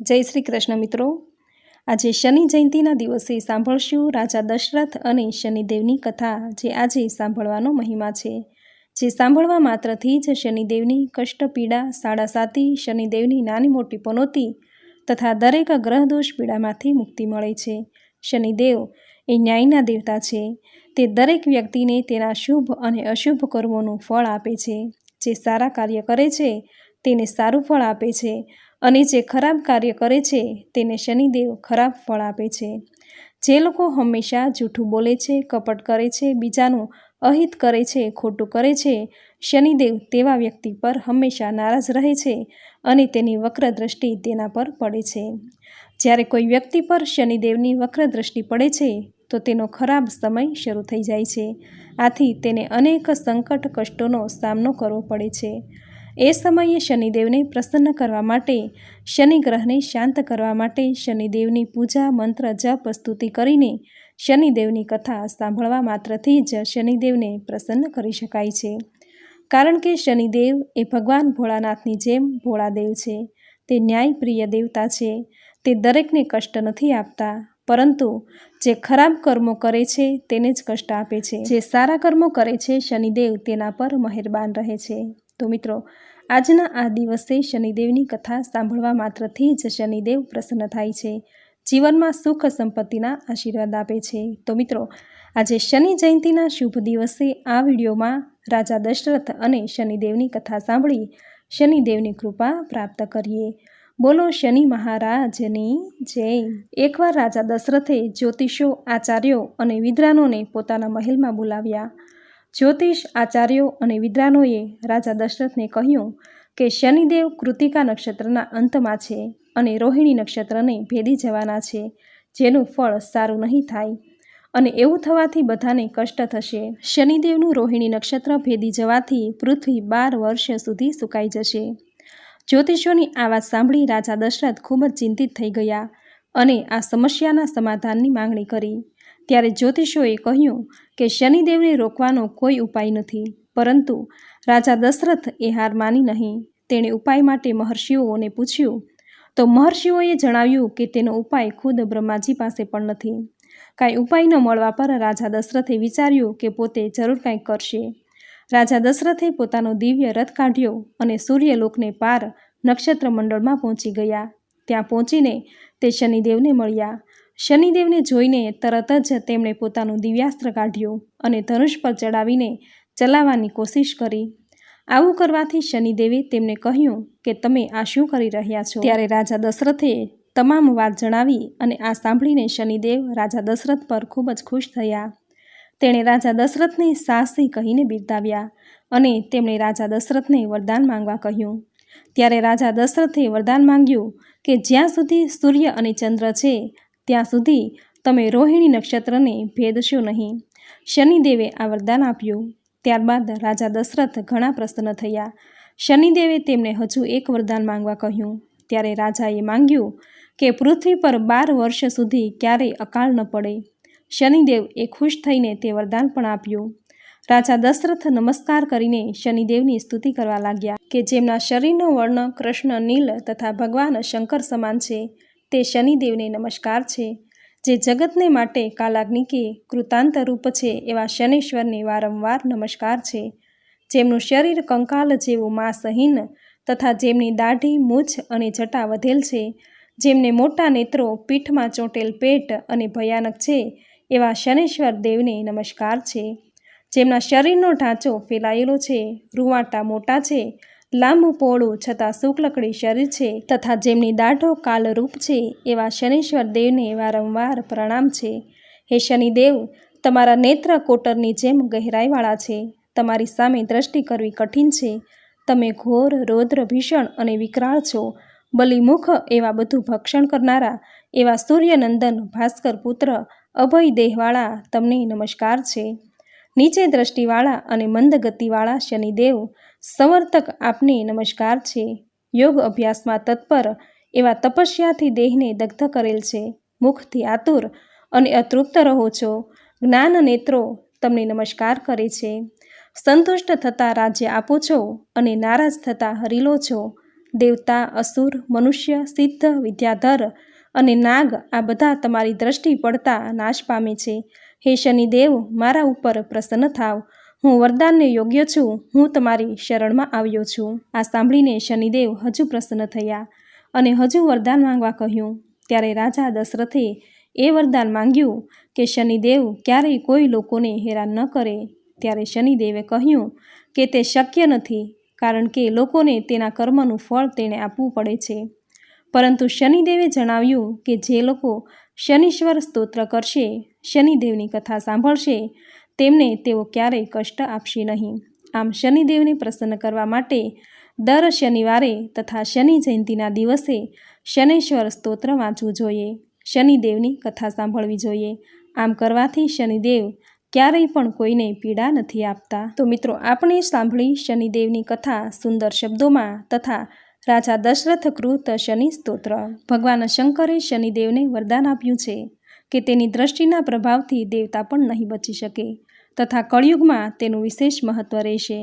જય શ્રી કૃષ્ણ મિત્રો. આજે શનિ જયંતિના દિવસે સાંભળશું રાજા દશરથ અને શનિદેવની કથા જે આજે સાંભળવાનો મહિમા છે. જે સાંભળવા માત્રથી જ શનિદેવની કષ્ટ પીડા સાડા સાતી શનિદેવની નાની મોટી પનોતી તથા દરેક ગ્રહદોષ પીડામાંથી મુક્તિ મળે છે. શનિદેવ એ ન્યાયના દેવતા છે. તે દરેક વ્યક્તિને તેના શુભ અને અશુભ કર્મોનું ફળ આપે છે. જે સારા કાર્ય કરે છે, તેને સારું ફળ આપે છે. અને જે ખરાબ કાર્ય કરે છે, તેને શનિદેવ ખરાબ ફળ આપે છે. જે લોકો હંમેશા જૂઠું બોલે છે, કપટ કરે છે, બીજાનું અહિત કરે છે, ખોટું કરે છે, શનિદેવ તેવા વ્યક્તિ પર હંમેશા નારાજ રહે છે અને તેની વક્ર દ્રષ્ટિ તેના પર પડે છે. જ્યારે કોઈ વ્યક્તિ પર શનિદેવની વક્ર દ્રષ્ટિ પડે છે, તો તેનો ખરાબ સમય શરૂ થઈ જાય છે. આથી તેને અનેક સંકટ કષ્ટોનો સામનો કરવો પડે છે. એ સમયે શનિદેવને પ્રસન્ન કરવા માટે, શનિ ગ્રહને શાંત કરવા માટે શનિદેવની પૂજા, મંત્ર, જપ, સ્તુતિ કરીને શનિદેવની કથા સાંભળવા માત્રથી જ શનિદેવને પ્રસન્ન કરી શકાય છે. કારણ કે શનિદેવ એ ભગવાન ભોળાનાથની જેમ ભોળાદેવ છે. તે ન્યાયપ્રિય દેવતા છે. તે દરેકને કષ્ટ નથી આપતા, પરંતુ જે ખરાબ કર્મો કરે છે તેને જ કષ્ટ આપે છે. જે સારા કર્મો કરે છે, શનિદેવ તેના પર મહેરબાન રહે છે. તો મિત્રો આજના આ દિવસે શનિદેવની કથા સાંભળવા માત્રથી જ શનિદેવ પ્રસન્ન થાય છે. જીવનમાં સુખ સંપત્તિના આશીર્વાદ આપે છે. તો મિત્રો, આજે શનિ જયંતિના શુભ દિવસે આ વિડીયોમાં રાજા દશરથ અને શનિદેવની કથા સાંભળી શનિદેવની કૃપા પ્રાપ્ત કરીએ. બોલો શનિ મહારાજની જય. એકવાર રાજા દશરથે જ્યોતિષો, આચાર્યો અને વિદ્વાનોને પોતાના મહેલમાં બોલાવ્યા. જ્યોતિષ, આચાર્યો અને વિદ્વાનોએ રાજા દશરથને કહ્યું કે શનિદેવ કૃતિકા નક્ષત્રના અંતમાં છે અને રોહિણી નક્ષત્રને ભેદી જવાના છે, જેનું ફળ સારું નહીં થાય. અને એવું થવાથી બધાને કષ્ટ થશે. શનિદેવનું રોહિણી નક્ષત્ર ભેદી જવાથી પૃથ્વી બાર વર્ષ સુધી સુકાઈ જશે. જ્યોતિષોની આ વાત સાંભળી રાજા દશરથ ખૂબ જ ચિંતિત થઈ ગયા અને આ સમસ્યાના સમાધાનની માંગણી કરી. ત્યારે જ્યોતિષોએ કહ્યું કે શનિદેવને રોકવાનો કોઈ ઉપાય નથી, પરંતુ રાજા દશરથ એ હાર માની નહીં. તેણે ઉપાય માટે મહર્ષિઓને પૂછ્યું, તો મહર્ષિઓએ જણાવ્યું કે તેનો ઉપાય ખુદ બ્રહ્માજી પાસે પણ નથી. કાંઈ ઉપાય ન મળવા પર રાજા દશરથે વિચાર્યું કે પોતે જરૂર કાંઈક કરશે. રાજા દશરથે પોતાનો દિવ્ય રથ કાઢ્યો અને સૂર્યલોકને પાર નક્ષત્ર મંડળમાં પહોંચી ગયા. ત્યાં પહોંચીને તે શનિદેવને મળ્યા. શનિદેવને જોઈને તરત જ તેમણે પોતાનું દિવ્યાસ્ત્ર કાઢ્યું અને ધનુષ પર ચડાવીને ચલાવવાની કોશિશ કરી. આવું કરવાથી શનિદેવે તેમને કહ્યું કે, તમે આ શું કરી રહ્યા છો? ત્યારે રાજા દશરથે તમામ વાત જણાવી અને આ સાંભળીને શનિદેવ રાજા દશરથ પર ખૂબ જ ખુશ થયા. તેણે રાજા દશરથને સાહસી કહીને બિરદાવ્યા અને તેમણે રાજા દશરથને વરદાન માંગવા કહ્યું. ત્યારે રાજા દશરથે વરદાન માંગ્યું કે, જ્યાં સુધી સૂર્ય અને ચંદ્ર છે ત્યાં સુધી તમે રોહિણી નક્ષત્રને ભેદશો નહીં. શનિદેવે આ વરદાન આપ્યું. ત્યારબાદ રાજા દશરથ ઘણા પ્રસન્ન થયા. શનિદેવે તેમને હજુ એક વરદાન માંગવા કહ્યું. ત્યારે રાજાએ માંગ્યું કે પૃથ્વી પર બાર વર્ષ સુધી ક્યારેય અકાળ ન પડે. શનિદેવ એ ખુશ થઈને તે વરદાન પણ આપ્યું. રાજા દશરથ નમસ્કાર કરીને શનિદેવની સ્તુતિ કરવા લાગ્યા કે જેમના શરીરનો વર્ણ કૃષ્ણ, નીલ તથા ભગવાન શંકર સમાન છે. તે શનિદેવને નમસ્કાર છે, જે જગતને માટે કાલાગ્નિકે કૃતાંત રૂપ છે એવા શનેશ્વરને વારંવાર નમસ્કાર છે. જેમનું શરીર કંકાલ જેવું માંસહીન તથા જેમની દાઢી, મૂછ અને જટા વધેલ છે, જેમને મોટા નેત્રો પીઠમાં ચોંટેલ પેટ અને ભયાનક છે એવા શનેશ્વર દેવને નમસ્કાર છે. જેમના શરીરનો ઢાંચો ફેલાયેલો છે, રૂવાટા મોટા છે લાંબુ પોળું છતાં શુક્લકડી શરીર છે તથા જેમની દાઢો કાલરૂપ છે એવા શનીશ્વર દેવને વારંવાર પ્રણામ છે. હે શનિદેવ, તમારા નેત્ર કોટરની જેમ ગહેરાઈવાળા છે. તમારી સામે દ્રષ્ટિ કરવી કઠિન છે. તમે ઘોર, રૌદ્ર, ભીષણ અને વિકરાળ છો. બલિમુખ એવા બધું ભક્ષણ કરનારા એવા સૂર્યનંદન ભાસ્કર પુત્ર અભય દેહવાળા તમને નમસ્કાર છે. નીચે દ્રષ્ટિવાળા અને મંદ ગતિવાળા શનિદેવ સંવર્તક આપને નમસ્કાર છે. યોગ અભ્યાસમાં તત્પર એવા તપસ્યાથી દેહને દગ્ધ કરેલ છે. મુખથી આતુર અને અતૃપ્ત રહો છો. જ્ઞાન નેત્રો તમને નમસ્કાર કરે છે. સંતુષ્ટ થતાં રાજ્ય આપો છો અને નારાજ થતાં હરીલો છો. દેવતા, અસુર, મનુષ્ય, સિદ્ધ, વિદ્યાધર અને નાગ આ બધા તમારી દ્રષ્ટિ પડતા નાશ પામે છે. હે શનિદેવ, મારા ઉપર પ્રસન્ન થાવ. હું વરદાનને યોગ્ય છું. હું તમારી શરણમાં આવ્યો છું. આ સાંભળીને શનિદેવ હજુ પ્રસન્ન થયા અને હજુ વરદાન માંગવા કહ્યું. ત્યારે રાજા દશરથે એ વરદાન માંગ્યું કે શનિદેવ ક્યારેય કોઈ લોકોને હેરાન ન કરે. ત્યારે શનિદેવે કહ્યું કે તે શક્ય નથી, કારણ કે લોકોને તેના કર્મનું ફળ તેણે આપવું પડે છે. પરંતુ શનિદેવે જણાવ્યું કે જે લોકો શનિશ્વર સ્તોત્ર કરશે, શનિદેવની કથા સાંભળશે, તેમને તેઓ ક્યારેય કષ્ટ આપશે નહીં. આમ શનિદેવને પ્રસન્ન કરવા માટે દર શનિવારે તથા શનિ જયંતિના દિવસે શનૈશ્વર સ્તોત્ર વાંચવું જોઈએ, શનિદેવની કથા સાંભળવી જોઈએ. આમ કરવાથી શનિદેવ ક્યારેય પણ કોઈને પીડા નથી આપતા. તો મિત્રો, આપણે સાંભળી શનિદેવની કથા સુંદર શબ્દોમાં તથા રાજા દશરથ કૃત શનિ સ્તોત્ર. ભગવાન શંકરે શનિદેવને વરદાન આપ્યું છે કે તેની દ્રષ્ટિના પ્રભાવથી દેવતા પણ નહીં બચી શકે તથા કળિયુગમાં તેનું વિશેષ મહત્વ રહેશે.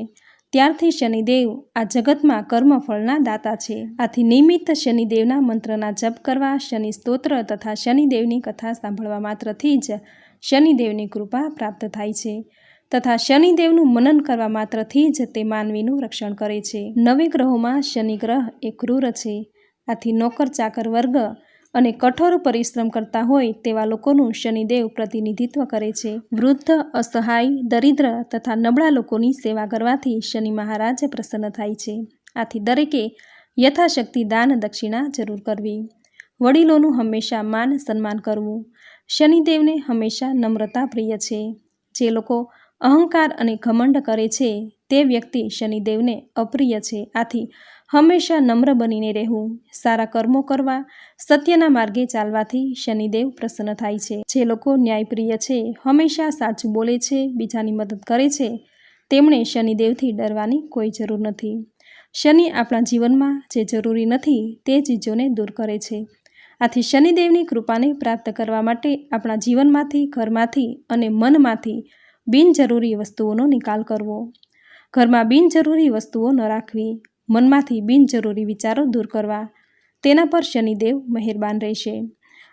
ત્યારથી શનિદેવ આ જગતમાં કર્મફળના દાતા છે. આથી નિયમિત શનિદેવના મંત્રના જપ કરવા, શનિ સ્તોત્ર તથા શનિદેવની કથા સાંભળવા માત્રથી જ શનિદેવની કૃપા પ્રાપ્ત થાય છે. તથા શનિદેવનું મનન કરવા માત્રથી જ તે માનવીનું રક્ષણ કરે છે. નવે ગ્રહોમાં શનિ ગ્રહ એ ક્રૂર છે. આથી નોકર ચાકર વર્ગ અને કઠોર પરિશ્રમ કરતા હોય તેવા લોકોનું શનિદેવ પ્રતિનિધિત્વ કરે છે. વૃદ્ધ, અસહાય, દરિદ્ર તથા નબળા લોકોની સેવા કરવાથી શનિ મહારાજ પ્રસન્ન થાય છે. આથી દરેકે યથાશક્તિ દાન દક્ષિણા જરૂર કરવી. વડીલોનું હંમેશા માન સન્માન કરવું. શનિદેવને હંમેશા નમ્રતા પ્રિય છે. જે લોકો અહંકાર અને ઘમંડ કરે છે, તે વ્યક્તિ શનિદેવને અપ્રિય છે. આથી હંમેશા નમ્ર બનીને રહેવું, સારા કર્મો કરવા, સત્યના માર્ગે ચાલવાથી શનિદેવ પ્રસન્ન થાય છે. જે લોકો ન્યાયપ્રિય છે, હંમેશા સાચું બોલે છે, બીજાની મદદ કરે છે, તેમણે શનિદેવથી ડરવાની કોઈ જરૂર નથી. શનિ આપણા જીવનમાં જે જરૂરી નથી, તે ચીજોને દૂર કરે છે. આથી શનિદેવની કૃપાને પ્રાપ્ત કરવા માટે આપણા જીવનમાંથી, ઘરમાંથી અને મનમાંથી બિનજરૂરી વસ્તુઓનો નિકાલ કરવો. ઘરમાં બિનજરૂરી વસ્તુઓ ન રાખવી. મનમાંથી બિનજરૂરી વિચારો દૂર કરવા. તેના પર શનિદેવ મહેરબાન રહેશે.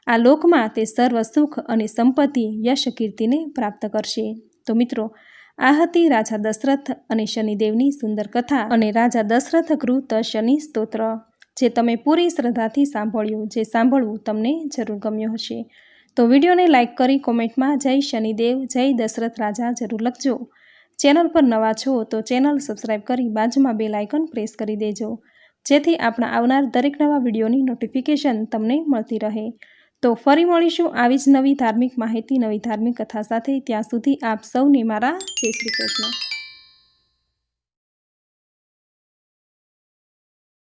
આ લોકમાં તે સર્વ સુખ અને સંપત્તિ, યશ, કીર્તિને પ્રાપ્ત કરશે. તો મિત્રો, આ હતી રાજા દશરથ અને શનિદેવની સુંદર કથા અને રાજા દશરથ કૃત શનિ સ્તોત્ર, જે તમે પૂરી શ્રદ્ધાથી સાંભળ્યું, જે સાંભળવું તમને જરૂર ગમ્યું હશે. તો વિડીયોને લાઇક કરી કોમેન્ટમાં જય શનિદેવ, જય દશરથ રાજા જરૂર લખજો. ચેનલ પર નવા છો તો ચેનલ સબસ્ક્રાઈબ કરી બાજુમાં બે લાઇકન પ્રેસ કરી દેજો. જેથી આપણા આવનાર દરેક નવા વિડીયોની નોટિફિકેશન તમને મળતી રહે. તો ફરી મળીશું આવી જ નવી ધાર્મિક માહિતી, નવી ધાર્મિક કથા સાથે. ત્યાં સુધી આપ સૌને મારા જય શ્રી કૃષ્ણ.